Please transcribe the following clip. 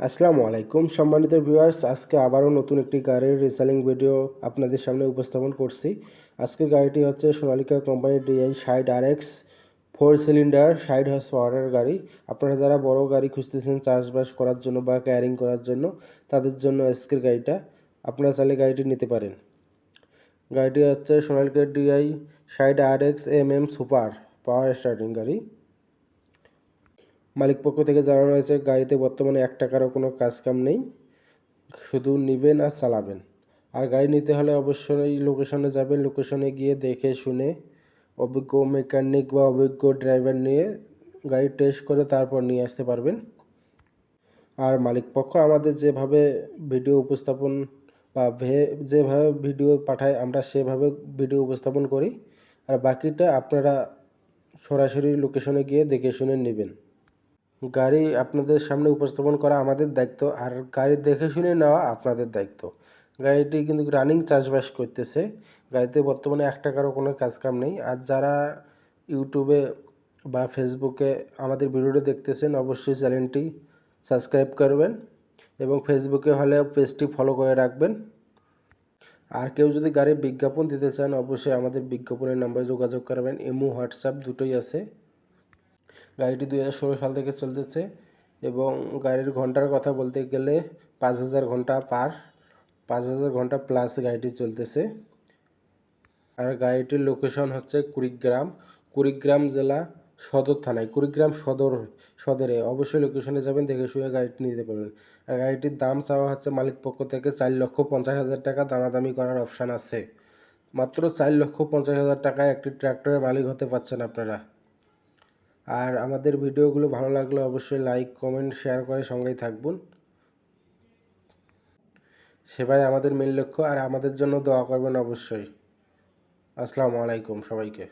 আসসালামু আলাইকুম, সম্মানিত ভিউয়ার্স আজকে আবারও নতুন একটি গাড়ির রিসেলিং ভিডিও আপনাদের সামনে উপস্থাপন করছি। আজকের গাড়িটি হচ্ছে সোনালিকা কোম্পানির ডিআই ষাট আর এক্স ফোর সিলিন্ডার ষাট হর্স পাওয়ারের গাড়ি। আপনারা যারা বড় গাড়ি খুঁজতেছেন, চাষবাস করার জন্য বা ক্যারিং করার জন্য, তাদের জন্য আজকের গাড়িটা আপনারা চাইলে গাড়িটি নিতে পারেন। গাড়িটি হচ্ছে সোনালিকা ডিআই ষাট R X M M super power starting গাড়ি। মালিক পক্ষ থেকে জানানো হয়েছে, গাড়িতে বর্তমানে এক টাকারও কোনো কাজকাম নেই, শুধু নেবেন আর চালাবেন। আর গাড়ি নিতে হলে অবশ্যই লোকেশনে যাবেন, লোকেশনে গিয়ে দেখে শুনে অভিজ্ঞ মেকানিক বা অভিজ্ঞ ড্রাইভার নিয়ে গাড়ি টেস্ট করে তারপর নিয়ে আসতে পারবেন। আর মালিক পক্ষ আমাদের যেভাবে ভিডিও উপস্থাপন বা যেভাবে ভিডিও পাঠায়, আমরা সেভাবে ভিডিও উপস্থাপন করি। আর বাকিটা আপনারা সরাসরি লোকেশনে গিয়ে দেখে শুনে নেবেন। গাড়ি আপনাদের সামনে উপস্থাপন করা আমাদের দায়িত্ব, আর গাড়ি দেখে শুনে নেওয়া আপনাদের দায়িত্ব। গাড়িটি কিন্তু রানিং চাষবাস করতেছে। গাড়িতে বর্তমানে এক টাকারও কোনো কাজ কাম নেই। আর যারা ইউটিউবে বা ফেসবুকে আমাদের ভিডিওটি দেখতেছেন, অবশ্যই চ্যানেলটি সাবস্ক্রাইব করবেন এবং ফেসবুকে হলে পেজটি ফলো করে রাখবেন। আর কেউ যদি গাড়ির বিজ্ঞাপন দিতে চান, অবশ্যই আমাদের বিজ্ঞাপনের নাম্বারে যোগাযোগ করবেন। এমু হোয়াটসঅ্যাপ দুটোই আছে। গাড়িটি দুই হাজার ষোলো সাল থেকে চলতেছে এবং গাড়ির ঘণ্টার কথা বলতে গেলে পাঁচ হাজার ঘণ্টা পার, পাঁচ হাজার ঘণ্টা প্লাস গাড়িটি চলতেছে। আর গাড়িটির লোকেশন হচ্ছে কুড়িগ্রাম। কুড়িগ্রাম জেলা সদর থানায়, কুড়িগ্রাম সদর, সদরে অবশ্যই লোকেশনে যাবেন, দেখে শুনে গাড়িটি নিতে পারবেন। আর গাড়িটির দাম চাওয়া হচ্ছে মালিক পক্ষ থেকে চার লক্ষ পঞ্চাশ হাজার টাকা, দামাদামি করার অপশান আছে। মাত্র চার লক্ষ পঞ্চাশ হাজার টাকায় একটি ট্র্যাক্টরের মালিক হতে পারছেন আপনারা। আর আমাদের ভিডিওগুলো ভালো লাগলে অবশ্যই লাইক কমেন্ট শেয়ার করে সঙ্গেই থাকবেন। সেবাই আমাদের মেন লক্ষ্য আর আমাদের জন্য দোয়া করবেন অবশ্যই। আসসালামু আলাইকুম সবাইকে।